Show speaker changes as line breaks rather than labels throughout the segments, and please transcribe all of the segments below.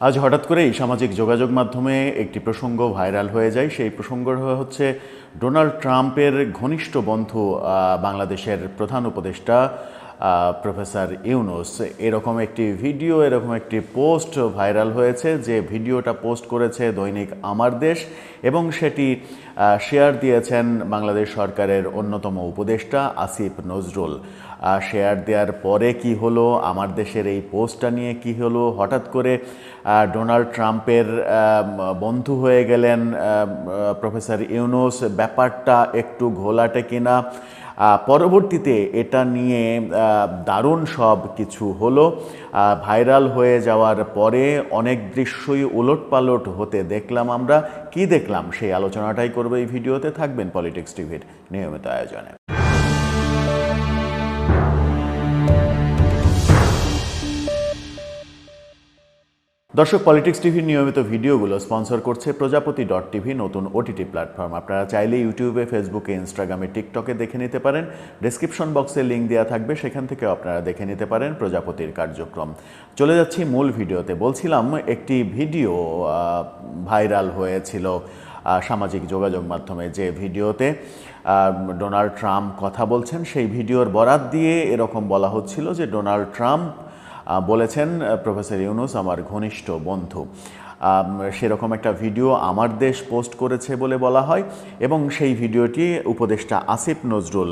আজ হঠাৎ করেই সামাজিক যোগাযোগ মাধ্যমে একটি প্রসঙ্গ ভাইরাল হয়ে যায়। সেই প্রসঙ্গ হচ্ছে, ডোনাল্ড ট্রাম্পের ঘনিষ্ঠ বন্ধু বাংলাদেশের প্রধান উপদেষ্টা প্রফেসর ইউনুস, এরকম একটি ভিডিও, এরকম একটি পোস্ট ভাইরাল হয়েছে যে ভিডিওটা পোস্ট করেছে দৈনিক আমার দেশ এবং সেটি শেয়ার দিয়েছেন বাংলাদেশ সরকারের অন্যতম উপদেষ্টা আসিফ নজরুল। শেয়ার দেওয়ার পরে কি হলো, আমার দেশের এই পোস্টটা নিয়ে কি হলো, হঠাৎ করে ডোনাল্ড ট্রাম্পের বন্ধু হয়ে গেলেন প্রফেসর ইউনুস, ব্যাপারটা একটু ঘোলাটে কিনা? পরবর্তীতে এটা নিয়ে দারুণ সব কিছু হলো। ভাইরাল হয়ে যাওয়ার পরে অনেক দৃশ্যই ওলটপালট হতে দেখলাম আমরা। কি দেখলাম? সেই আলোচনাটাই করব এই ভিডিওতে। থাকবেন পলিটিক্স টিভির নিয়মিত আয়োজনে। দর্শক পলিটিক্স টিভির নিয়মিত ভিডিওগুলো স্পন্সর করছে প্রজাপতি ডট টিভি নতুন ওটিটি প্ল্যাটফর্ম আপনারা চাইলে ইউটিউবে ফেসবুকে ইনস্টাগ্রামে টিকটকে দেখে নিতে পারেন। ডেসক্রিপশন বক্সে লিঙ্ক দেওয়া থাকবে, সেখান থেকে আপনারা দেখে নিতে পারেন প্রজাপতির কার্যক্রম। চলে যাচ্ছি মূল ভিডিওতে। বলছিলাম, একটি ভিডিও ভাইরাল হয়েছিল সামাজিক যোগাযোগ মাধ্যমে যে ভিডিওতে ডোনাল্ড ট্রাম্প কথা বলছেন, সেই ভিডিওর বরাত দিয়ে এরকম বলা হচ্ছিল যে ডোনাল্ড ট্রাম্প বলেছেন প্রফেসর ইউনুস, আমার ঘনিষ্ঠ বন্ধু। সেরকম একটা ভিডিও আমার দেশ পোস্ট করেছে বলে বলা হয় এবং সেই ভিডিওটি উপদেষ্টা আসিফ নজরুল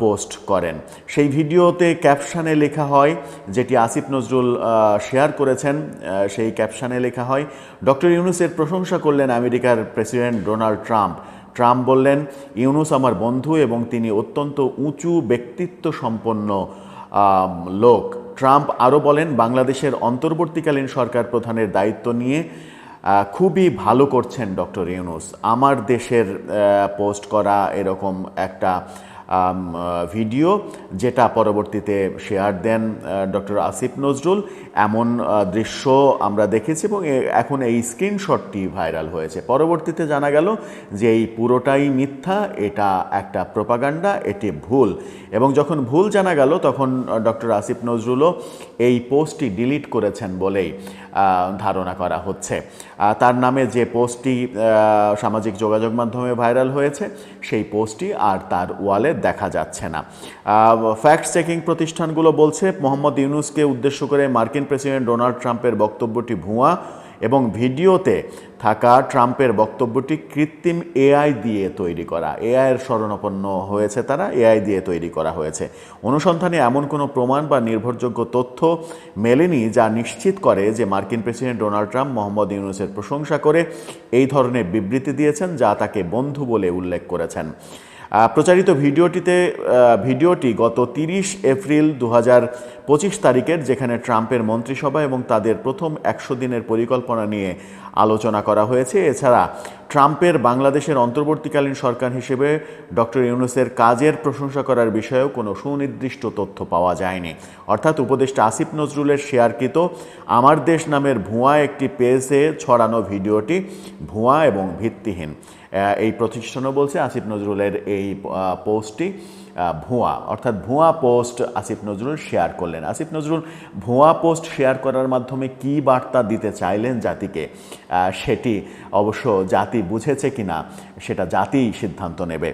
পোস্ট করেন। সেই ভিডিওতে ক্যাপশানে লেখা হয়, যেটি আসিফ নজরুল শেয়ার করেছেন সেই ক্যাপশানে লেখা হয়, ডক্টর ইউনুসের প্রশংসা করলেন আমেরিকার প্রেসিডেন্ট ডোনাল্ড ট্রাম্প। ট্রাম্প বললেন, ইউনুস আমার বন্ধু এবং তিনি অত্যন্ত উঁচু ব্যক্তিত্ব সম্পন্ন লোক। ট্রাম্প আরও বলেন, বাংলাদেশের অন্তর্বর্তীকালীন সরকার প্রধানের দায়িত্ব নিয়ে খুবই ভালো করছেন ডক্টর ইউনুস। আমার দেশের পোস্ট করা এরকম একটা ভিডিও যেটা পরবর্তীতে শেয়ার দেন ডক্টর আসিফ নজরুল। এমন দৃশ্য আমরা দেখেছি এবং এখন এই স্ক্রিনশটটি ভাইরাল হয়েছে। পরবর্তীতে জানা গেল যে এই পুরোটাই মিথ্যা, এটা একটা প্রোপাগান্ডা, এটি ভুল। এবং যখন ভুল জানা গেল, তখন ডক্টর আসিফ নজরুলও এই পোস্টটি ডিলিট করেছেন বলেই ধারণা করা হচ্ছে। তার নামে যে পোস্টটি সামাজিক যোগাযোগ মাধ্যমে ভাইরাল হয়েছে, সেই পোস্টটি আর তার ওয়ালে দেখা যাচ্ছে না। ফ্যাক্ট চেকিং প্রতিষ্ঠানগুলো বলছে, মোহাম্মদ ইউনুসকে উদ্দেশ্য করে মার্কিন প্রেসিডেন্ট ডোনাল্ড ট্রাম্পের বক্তব্যটি ভুয়া এবং ভিডিওতে থাকা ট্রাম্পের বক্তব্যটি কৃত্রিম এআই দিয়ে তৈরি করা। এআই এর শরণাপন্ন হয়েছে তারা, এআই দিয়ে তৈরি করা হয়েছে। অনুসন্ধানে এমন কোনো প্রমাণ বা নির্ভরযোগ্য তথ্য মেলেনি যা নিশ্চিত করে যে মার্কিন প্রেসিডেন্ট ডোনাল্ড ট্রাম্প মোহাম্মদ ইউনুসের প্রশংসা করে এই ধরনের বিবৃতি দিয়েছেন যা তাকে বন্ধু বলে উল্লেখ করেছেন। প্রচারিত ভিডিওটিতে ভিডিওটি গত তিরিশ এপ্রিল দু পঁচিশ তারিখের, যেখানে ট্রাম্পের মন্ত্রিসভা এবং তাদের প্রথম একশো দিনের পরিকল্পনা নিয়ে আলোচনা করা হয়েছে। এছাড়া ট্রাম্পের বাংলাদেশের অন্তর্বর্তীকালীন সরকার হিসেবে ডক্টর ইউনুসের কাজের প্রশংসা করার বিষয়েও কোনো সুনির্দিষ্ট তথ্য পাওয়া যায়নি। অর্থাৎ উপদেষ্টা আসিফ নজরুলের শেয়ারকৃত আমার দেশ নামের ভুয়া একটি পেজে ছড়ানো ভিডিওটি ভুয়া এবং ভিত্তিহীন। এই প্রতিষ্ঠানও বলছে আসিফ নজরুলের এই পোস্টটি ভুয়া, অর্থাৎ ভুয়া পোস্ট আসিফ নজরুল শেয়ার করলেন। আসিফ নজরুল, ভুয়া পোস্ট শেয়ার করার মাধ্যমে কি বার্তা দিতে চাইলেন জাতিকে? সেটি অবশ্য জাতি বুঝেছে কিনা, সেটা জাতিই সিদ্ধান্ত নেবে।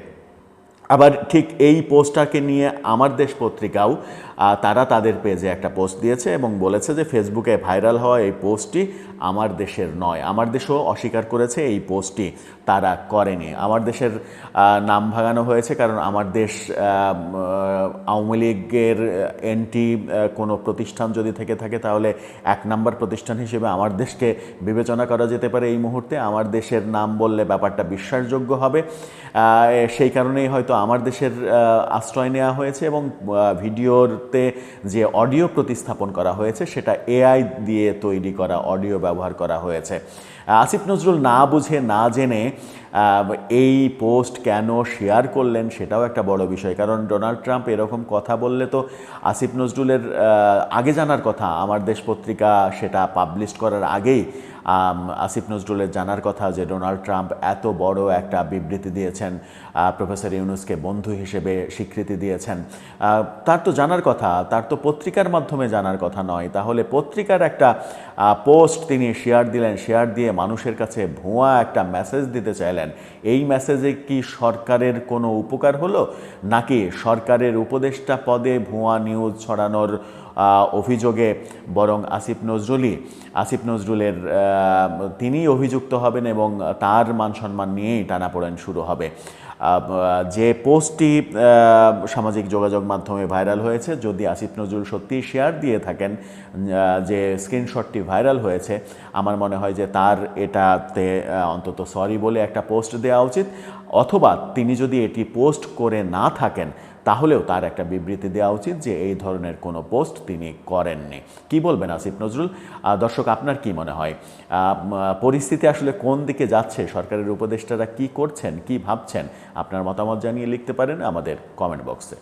আবার ঠিক এই পোস্টটাকে নিয়ে আমার দেশ পত্রিকাও তারা তাদের পেজে একটা পোস্ট দিয়েছে এবং বলেছে যে ফেসবুকে ভাইরাল হওয়া এই পোস্টটি আমার দেশের নয়। আমার দেশও অস্বীকার করেছে এই পোস্টটি তারা করেনি। আমার দেশের নাম ভাঙানো হয়েছে কারণ আমার দেশ আওয়ামী লীগের এনটি কোনো প্রতিষ্ঠান যদি থেকে থাকে তাহলে এক নাম্বার প্রতিষ্ঠান হিসেবে আমার দেশকে বিবেচনা করা যেতে পারে এই মুহূর্তে। আমার দেশের নাম বললে ব্যাপারটা বিশ্বাসযোগ্য হবে। সেই কারণেই হয়তো আমার দেশের আশ্রয় নেওয়া হয়েছে এবং ভিডিওতে যে অডিও প্রতিস্থাপন করা হয়েছে সেটা এআই দিয়ে তৈরি করা, অডিও ব্যবহার করা হয়েছে। আসিফ নজরুল না বুঝে, না জেনে এই পোস্ট কেন শেয়ার করলেন সেটাও একটা বড় বিষয়। কারণ ডোনাল্ড ট্রাম্প এরকম কথা বললে তো আসিফ নজরুলের আগে জানার কথা, আমার দেশ পত্রিকা সেটা পাবলিশ করার আগেই আসিফ নজরুলের জানার কথা যে ডোনাল্ড ট্রাম্প এত বড় একটা বিবৃতি দিয়েছেন প্রফেসর ইউনুসকে বন্ধু হিসেবে স্বীকৃতি দিয়েছেন। তার তো জানার কথা, তার তো পত্রিকার মাধ্যমে জানার কথা নয়। তাহলে পত্রিকার একটা পোস্ট তিনি শেয়ার দিলেন, শেয়ার দিয়ে মানুষের কাছে ভুয়া একটা মেসেজ দিতে চাইলেন এই মেসেজে কি সরকারের কোনো উপকার হলো? নাকি সরকারের উপদেষ্টা পদে ভুয়া নিউজ ছড়ানোর অভিযোগে, বরং আসিফ নজরুলই, আসিফ নজরুলের তিনিই অভিযুক্ত হবেন এবং তার মান সম্মান নিয়েই টানাপোড়েন শুরু হবে। যে পোস্টটি সামাজিক যোগাযোগ মাধ্যমে ভাইরাল হয়েছে, যদি আসিফ নজরুল সত্যি শেয়ার দিয়ে থাকেন যে স্ক্রিনশটটি ভাইরাল হয়েছে, আমার মনে হয় যে তার এটাতে অন্তত সরি বলে একটা পোস্ট দেওয়া উচিত, অথবা তিনি যদি এটি পোস্ট করে না থাকেন তাহলেও তার একটা বিবৃতি দেওয়া উচিত যে এই ধরনের কোনো পোস্ট তিনি করেননি। কি বলবেন আসিফ নজরুল? দর্শক, আপনার কি মনে হয়? পরিস্থিতি আসলে কোন দিকে যাচ্ছে? সরকারের উপদেষ্টারা কি করছেন, কি ভাবছেন? আপনার মতামত জানিয়ে লিখতে পারেন আমাদের কমেন্ট বক্সে